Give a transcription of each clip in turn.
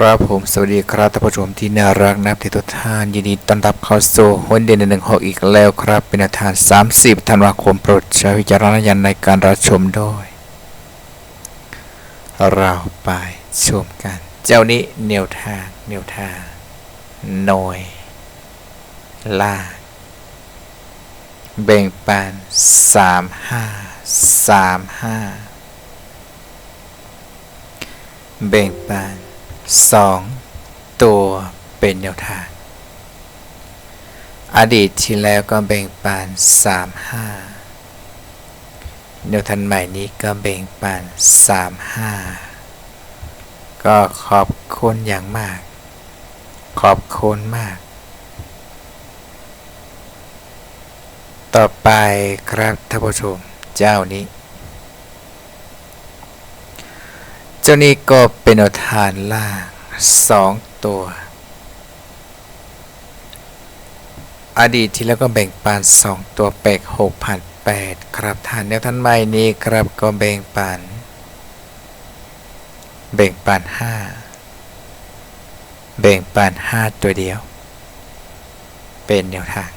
ครับผมสวัสดีครับท่านผู้ชมที่น่ารักนับที่ทุกท่านยินดีต้อนรับเข้าสู่วันเดือนหนึ่งหกอีกแล้วครับ เป็นอาทาน 30 ธันวาคมโปรดใช้วิจารณญาณในการรับชมด้วย เราไปชมกัน เจ้านี้แนวทางแนวทางหน่วยล่าเบ่งปันสามห้าสามห้าเบ่งปัน สองตัวเป็นแนวทาง อดีตที่แล้วก็เบ่งปันสามห้าแนวทันใหม่นี้ก็เบ่งปันสามห้าก็ขอบคุณอย่างมาก ขอบคุณมาก ต่อไปครับท่านผู้ชมเจ้านี้ เจ้านี้ก็เป็นแนวทานล่างสองตัว อดีตที่แล้วก็แบ่งปันสองตัวแปกหกพันแปดครับทานแนวท่านใหม่นี้ครับก็แบ่งปันแบ่งปันห้าแบ่งปันห้าตัวเดียว เป็นแนวทาง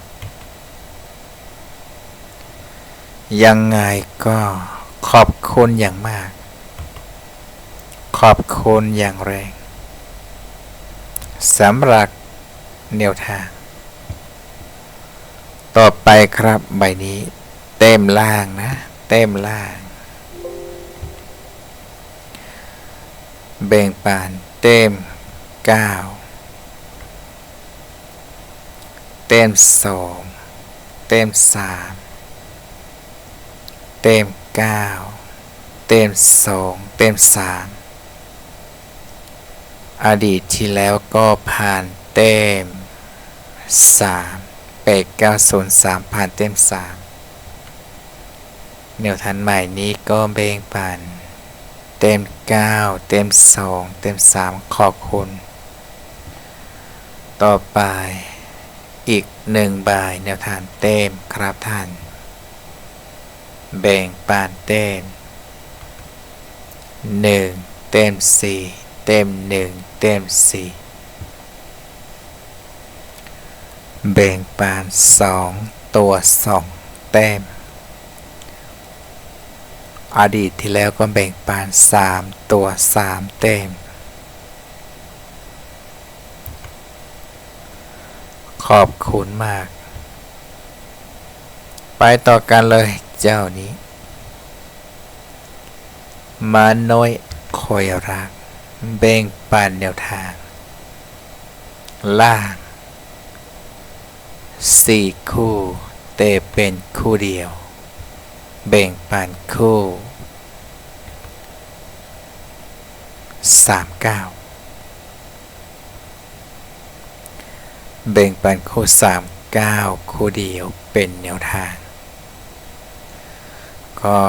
ยังไงก็ขอบคุณอย่างมาก ขอบคุณอย่างแรงสำหรับแนวทาง ต่อไปครับใบนี้ เต็มล่างนะ เต็มล่าง เบ่งปานเต็มเก้าเต็มสองเต็มสามเต็มเก้าเต็มสองเต็มสาม อดีตที่แล้วก็ผ่านเต็มสามเปเก้าศูนย์สามผ่านเต็มสามแนวทันใหม่นี้ก็เบ่งปัน เต็มเก้าเต็มสองเต็มสามขอบคุณ ต่อไปอีกหนึ่งใบแนวทานเต็มครับท่าน แบ่งปานเต็มหนึ่งเต็มสี่ เต็มหนึ่งเต็มสี่แบ่งปานสองตัวสองเต็มอดีตที่แล้วก็แบ่งปานสามตัวสามเต็มขอบคุณมาก ไปต่อกันเลยเจ้านี้ มาน้อยคอยรัก เบ่งปันแนวทาง ล่างสี่คู่เตเป็นคู่เดียวเบ่งปันคู่สามเก้าเบ่งปันคู่สามเก้าคู่เดียวเป็นแนวทาง ก็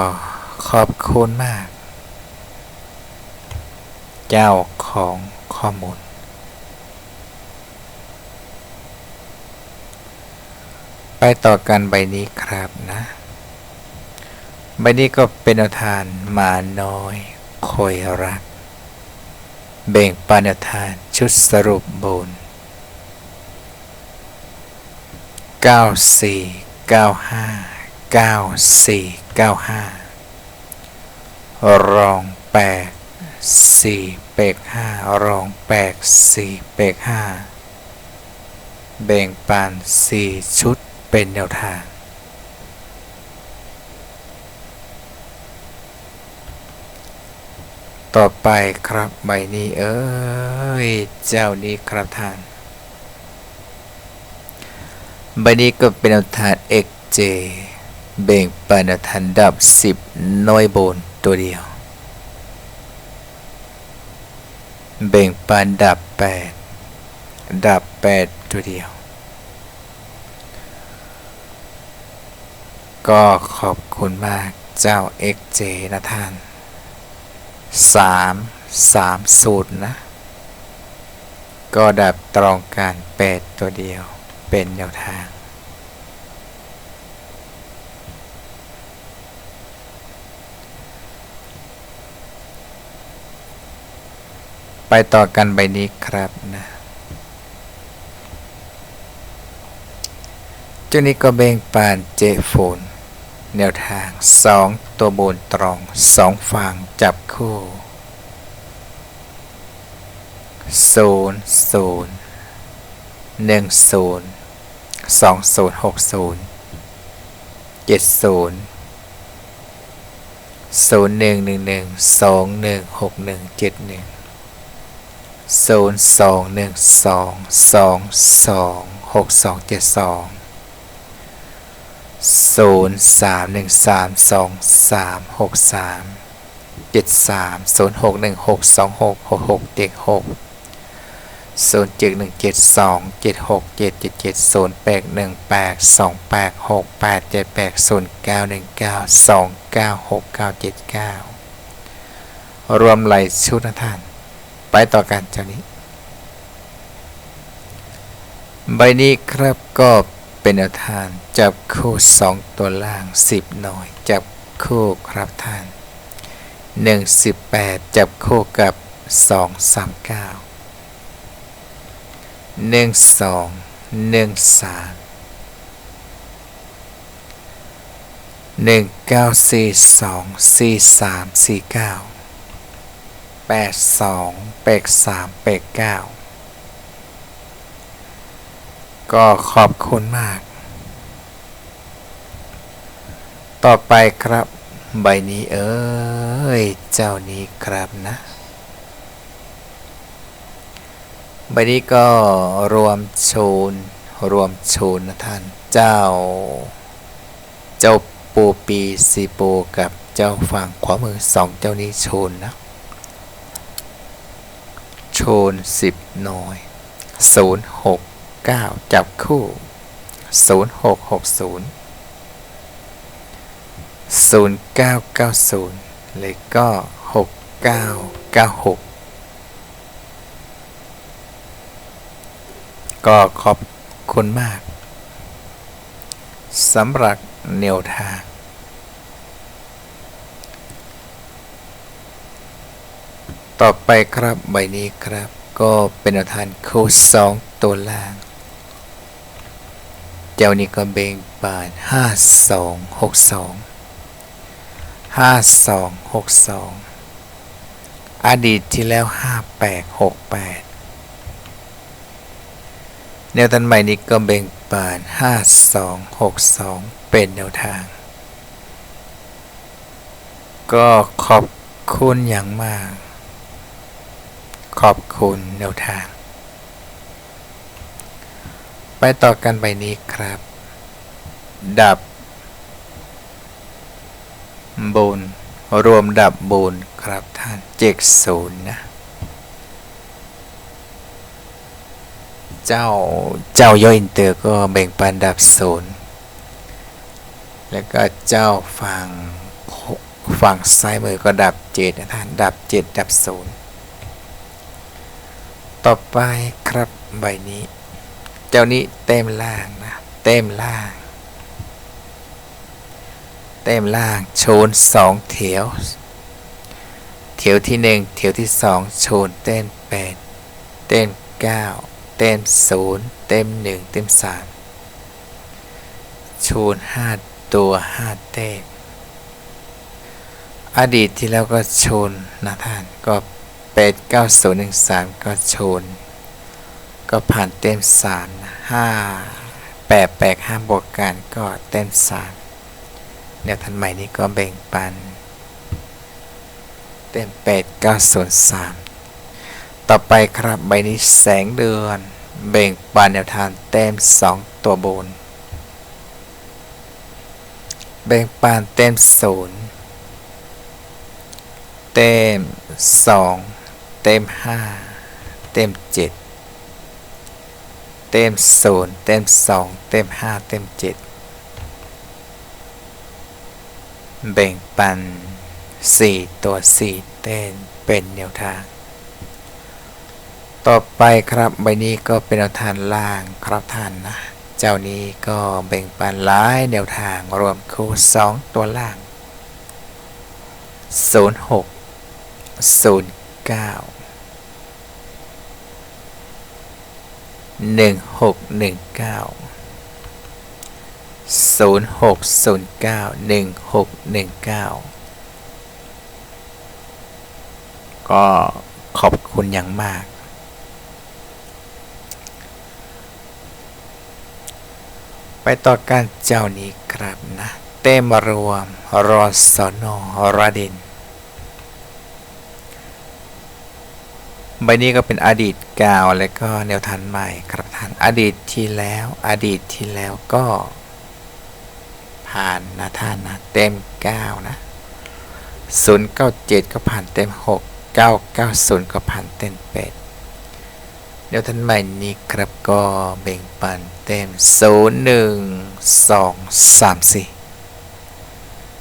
ขอบคุณมาก เจ้าของข้อมูล ไปต่อกันใบนี้ครับนะ ใบนี้ก็เป็นแนวทานมาน้อยคอยรัก เบ่งปันทานชุดสรุปบน94 95 94 95รองแปดสี่เปกห้ารองแปด สี่เปกห้าแบ่งปันสี่ชุดเป็นแนวทาง ต่อไปครับใบนี้เอ้ย เจ้านี้ครับท่านใบนี้ก็เป็นแนวทาง XJ เบ่งปันแนวทางดับ 10 น้อยบนตัวเดียว เบ่งปันดับ 8 ดับ 8 ตัวเดียว ก็ขอบคุณมากเจ้า XJ นะท่าน 3 3 สูตรนะ ก็ดับตรงกัน 8 ตัวเดียวเป็นแนวทาง ไปต่อกันใบนี้ครับนะจ้านี้ก็เบ่งปานเจโฟนแนวทาง 2 ตัวบนตรอง 2 ฝั่งจับคู่ 0 0 1 0 2 0 6 0 7 0 0 1 1 1 2 1 6 1 7 1 0 2 1 2 2 2 6 2 7 2ศูนย์สามหนึ่งสามสองสามหกสามเจ็ดสามศูนย์หกหนึ่งหกสองหกหกหกเจ็ดหกศูนย์เจ็ดหนึ่งเจ็ดสองเจ็ดหกเจ็ดเจ็ดเจ็ดศูนย์แปดหนึ่งแปดสองแปดหกแปดเจ็ดแปดศูนย์เก้าหนึ่งเก้าสองเก้าหกเก้าเจ็ดเก้ารวมไหลชุดนะท่าน ไปต่อกันจากนี้ ใบนี้ครับก็เป็นแนวทางจับคู่สองตัวล่าง 10 หน่อย จับคู่ครับท่าน 1 18 จับคู่กับ 2 3 9 1 2 13 1942 4349 1 3 1 9 4 2 4 3 4 9 8 2 8 3 8 9ก็ขอบคุณมาก ต่อไปครับ ใบนี้เอ้ย เจ้านี้ครับนะ ใบนี้ก็รวมชูน รวมชูนนะท่าน เจ้า เจ้าปูปีซีปูกับเจ้าฝั่งขวามือสองเจ้านี้ชูนนะ โชนสิบหน่อยศูนย์หก9จับคู่ 0660 0990 เลขก็ 6996 ก็ขอบคุณมากสำหรับแนวทาง ต่อไปครับใบนี้ครับ ก็เป็นแนวทางคู่สองตัวล่าง เจ้านี้ก็เบ่งบานห้าสองหกสองห้าสองหกสองอดีตที่แล้วห้าแปดหกแปดแนวตันใหม่นี้ก็เบ่งบานห้าสองหกสองเป็นแนวทาง ก็ขอบคุณอย่างมาก ขอบคุณแนวทาง ไปต่อกันใบนี้ครับ ดับ บูนรวมดับบูนครับท่านเจ็กศูนย์นะ เจ้าเจ้าย่อยอินเตอร์ก็แบ่งปันดับศูนย์แล้วก็เจ้าฝั่งฝั่งซ้ายมือก็ดับเจ็ดนะท่านดับเจ็ดดับศูนย์ ต่อไปครับใบนี้ เจ้านี้เต็มล่างนะ เต็มล่าง เต็มล่างโชนสองเถียวเถียวที่หนึ่งเถียวที่สองโชนเต็มแปดเต็มเก้าเต็มศูนย์เต็มหนึ่งเต็มสามโชนห้าตัวห้าเต็มอดีตที่แล้วก็โชนนะท่านก็ แปดเก้าศูนย์หนึ่งสามก็ชน ก็ผ่านเต็มสามห้าแปดแปดห้าบวกกันก็เต็มสามแนวทันใหม่นี้ก็แบ่งปัน เต็มแปดเก้าศูนย์สามต่อไปครับใบนี้แสงเดือน แบ่งปันแนวทางเต็มสองตัวบน แบ่งปันเต็มศูนย์เต็มสอง เต็มห้าเต็มเจ็ดเต็มศูนย์เต็มสองเต็มห้าเต็มเจ็ดแบ่งปันสี่ตัวสี่เต้นเป็นแนวทาง ต่อไปครับใบนี้ก็เป็นแนวทางล่างครับท่านนะ เจ้านี้ก็แบ่งปันหลายแนวทางรวมคู่สองตัวล่าง 06 09 หนึ่งหกหนึ่งเก้าศูนย์หกศูนย์เก้าหนึ่งหกหนึ่งเก้าก็ขอบคุณอย่างมาก ไปต่อการเจ้านี้ครับนะ เต้มรวมรอสนอรดิน ใบนี้ก็เป็นอดีตเก่าและก็แนวทางใหม่ครับท่านอดีตที่แล้ว อดีตที่แล้วก็ ผ่านนะท่านนะเต็มเก้านะศูนย์เก้าเจ็ดก็ผ่านเต็มหกเก้าเก้าศูนย์ก็ผ่านเต็มเป็ดแนวทางใหม่นี้ครับก็แบ่งปันเต็มศูนย์หนึ่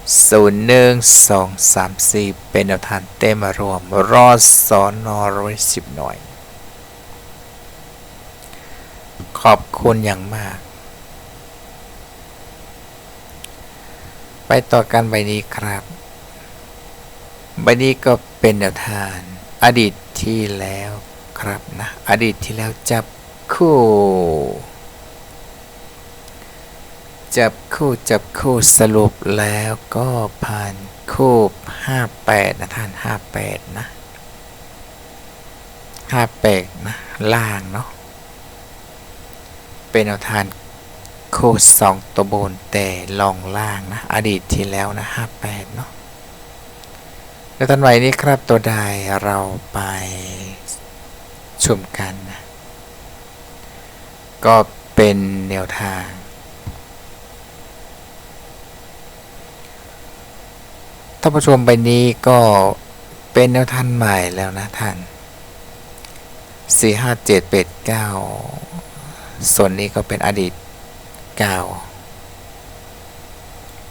งสองสามสี่ศูนย์หนึ่งสองสามสี่เป็นแนวทางเต็มารวม รอดสอนอร้อยสิบหน่วย ขอบคุณอย่างมาก ไปต่อกันใบนี้ครับ ใบนี้ก็เป็นแนวทางอดีตที่แล้วครับนะ อดีตที่แล้วจับคู่ จับคู่จับคู่สรุปแล้วก็ผ่านคู่58 นะท่าน 58 นะ 58 นะ ล่างเนาะเป็นแนวทางคู่สองตัวบนแต่ลองล่างนะ อดีตที่แล้วนะ 58 เนาะแล้วตอนไหวนี้ครับตัวใดเราไปชมกันนะก็เป็นแนวทาง ท่านผู้ชมใบนี้ก็เป็นแนวทางใหม่แล้วนะท่าน 4 5 7 8 9 ส่วนนี้ก็เป็นอดีตเก่า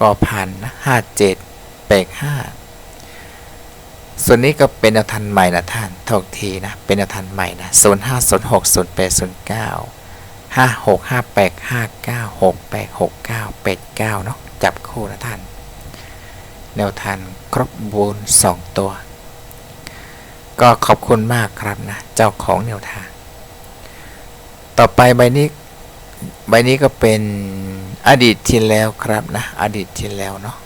ก็ผ่านนะ57 8 5ส่วนนี้ก็เป็นแนวทันใหม่นะท่านทอกทีนะ เป็นแนวทันใหม่นะ0 5 0 6 0 8 0 9 5 6 5 8 5 9 6 8 6 9 8 9เนาะจับคู่นะท่าน แนวทางครบบูนสองตัว ก็ขอบคุณมากครับนะ เจ้าของแนวทาง ต่อไปใบนี้ใบนี้ก็เป็นอดีตที่แล้วครับนะ อดีตที่แล้วเนาะ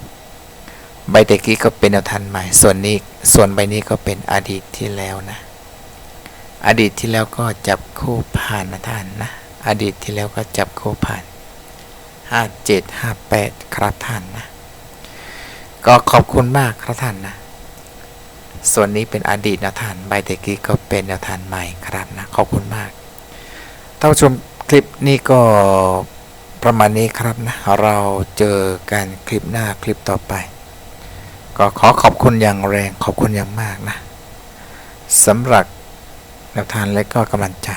ใบตะกี้ก็เป็นแนวทางใหม่ ส่วนนี้ส่วนใบนี้ก็เป็นอดีตที่แล้วนะ อดีตที่แล้วก็จับคู่ผ่านนะท่านนะ อดีตที่แล้วก็จับคู่ผ่านห้าเจ็ดห้าแปดครับท่านนะ ก็ขอบคุณมากครับท่านนะ ส่วนนี้เป็นอดีตแนวทานใบตะกี้ก็เป็นแนวทานใหม่ครับนะ ขอบคุณมากท่านผู้ชมคลิปนี้ก็ประมาณนี้ครับนะ เราเจอกันคลิปหน้าคลิปต่อไป ก็ขอขอบคุณอย่างแรงขอบคุณอย่างมากนะสำหรับแนวทานและก็กำลังใจ